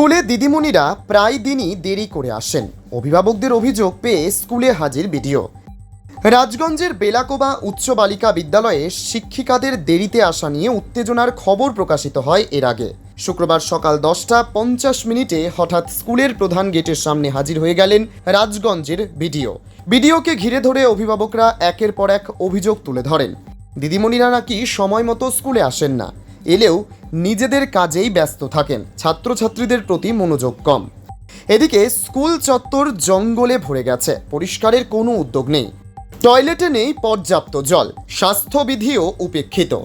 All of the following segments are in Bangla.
স্কুলে দিদিমণিরা প্রায় দিনই দেরি করে আসেন। অভিভাবকদের অভিযোগ পেয়ে স্কুলে হাজির বিডিও। রাজগঞ্জের বেলাকোবা উচ্চ বালিকা বিদ্যালয়ে শিক্ষিকাদের দেরিতে আসা নিয়ে উত্তেজনার খবর প্রকাশিত হয় এর আগে। শুক্রবার সকাল দশটা পঞ্চাশ মিনিটে হঠাৎ স্কুলের প্রধান গেটের সামনে হাজির হয়ে গেলেন রাজগঞ্জের বিডিও। বিডিওকে ঘিরে ধরে অভিভাবকরা একের পর এক অভিযোগ তুলে ধরেন। দিদিমণিরা নাকি সময় মতো স্কুলে আসেন না। এলেও নিজেদের কাজেই ব্যস্ত থাকেন। ছাত্রছাত্রীদের প্রতি মনোযোগ কম। এদিকে স্কুল চত্বর জঙ্গলে ভরে গেছে। পরিষ্কারের কোনো উদ্যোগ নেই। টয়লেটে নেই পর্যাপ্ত জল। স্বাস্থ্যবিধিও উপেক্ষিত।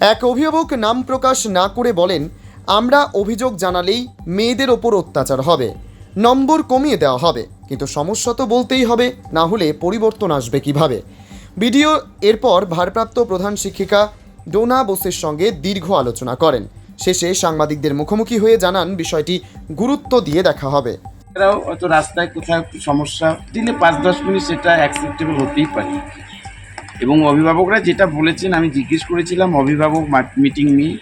এক অভিভাবক নাম প্রকাশ না করে বলেন, আমরা অভিযোগ জানালেই মেয়েদের ওপর অত্যাচার হবে। নম্বর কমিয়ে দেওয়া হবে। কিন্তু সমস্যা তো বলতেই হবে, না হলে পরিবর্তন আসবে কীভাবে? ভিডিও এরপর ভারপ্রাপ্ত প্রধান শিক্ষিকা ডোনা বোসের সঙ্গে দীর্ঘ আলোচনা করেন। শেষে সাংবাদিকদের মুখোমুখি হয়ে জানান, বিষয়টি গুরুত্ব দিয়ে দেখা হবে। এরাও হয়তো রাস্তায় কোথাও সমস্যা দিলে পাঁচ দশ মিনিট সেটা অ্যাকসেপ্টেবল হতেই পারে। এবং অভিভাবকরা যেটা বলেছেন, আমি জিজ্ঞেস করেছিলাম, অভিভাবক মিটিং নিয়ে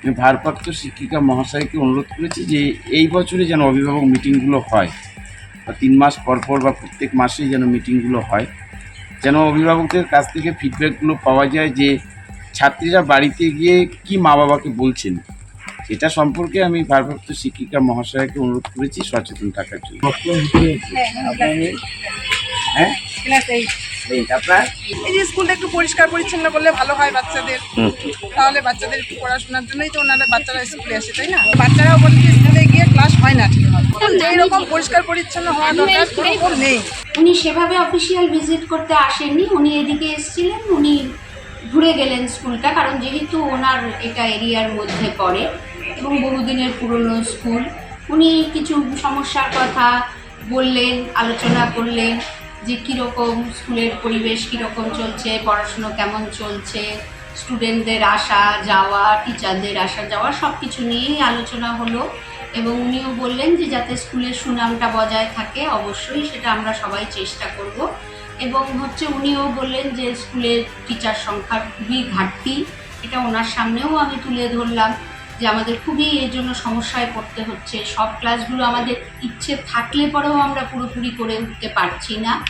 আমি ভারপ্রাপ্ত শিক্ষিকা মহাশয়কে অনুরোধ করেছি যে এই বছরে যেন অভিভাবক মিটিংগুলো হয়, বা তিন মাস পর পর বা প্রত্যেক মাসেই যেন মিটিংগুলো হয়, যেন অভিভাবকদের কাছ থেকে ফিডব্যাকগুলো পাওয়া যায় যে ছাত্রীরা বাড়িতে গিয়ে কি মা বাবাকে বলছেন? সেটা সম্পর্কে আমি ভারপ্রাপ্ত শিক্ষিকা মহাশয়কে অনুরোধ করেছি সচেতন থাকার জন্য। হ্যাঁ? ক্লাস এই যে স্কুলটা একটু পরিষ্কার পরিচ্ছন্ন করলে ভালো হয় বাচ্চাদের। তাহলে বাচ্চাদের একটু পড়াশোনার জন্যই তো ওনারা বাচ্চারা স্কুলে আসে তাই না? বাচ্চারাও স্কুলে গিয়ে ক্লাস হয় না ঠিকভাবে যেই রকম পরিষ্কার পরিচ্ছন্ন হওয়া দরকার সেরকম নেই। উনি সেভাবে অফিসিয়াল ভিজিট করতে আসেননি। উনি এদিকে এসেছিলেন উনি ঘুরে গেলেন স্কুলটা, কারণ যেহেতু ওনার এটা এরিয়ার মধ্যে পড়ে এবং বহুদিনের পুরনো স্কুল, উনি কিছু সমস্যার কথা বললেন, আলোচনা করলেন যে কীরকম স্কুলের পরিবেশ কীরকম চলছে, পড়াশুনো কেমন চলছে, স্টুডেন্টদের আসা যাওয়া, টিচারদের আসা যাওয়া সব কিছু নিয়েই আলোচনা হলো এবং উনিও বললেন যে যাতে স্কুলের সুনামটা বজায় থাকে, অবশ্যই সেটা আমরা সবাই চেষ্টা করব। এবং হচ্ছে উনিও বললেন যে স্কুলের টিচার সংখ্যা খুবই ঘাটতি। এটা ওনার সামনেও আমি তুলে ধরলাম যে আমাদের খুবই এর জন্য সমস্যায় পড়তে হচ্ছে। সব ক্লাসগুলো আমাদের ইচ্ছে থাকলে পরেও আমরা পুরোপুরি করে উঠতে পারছি না।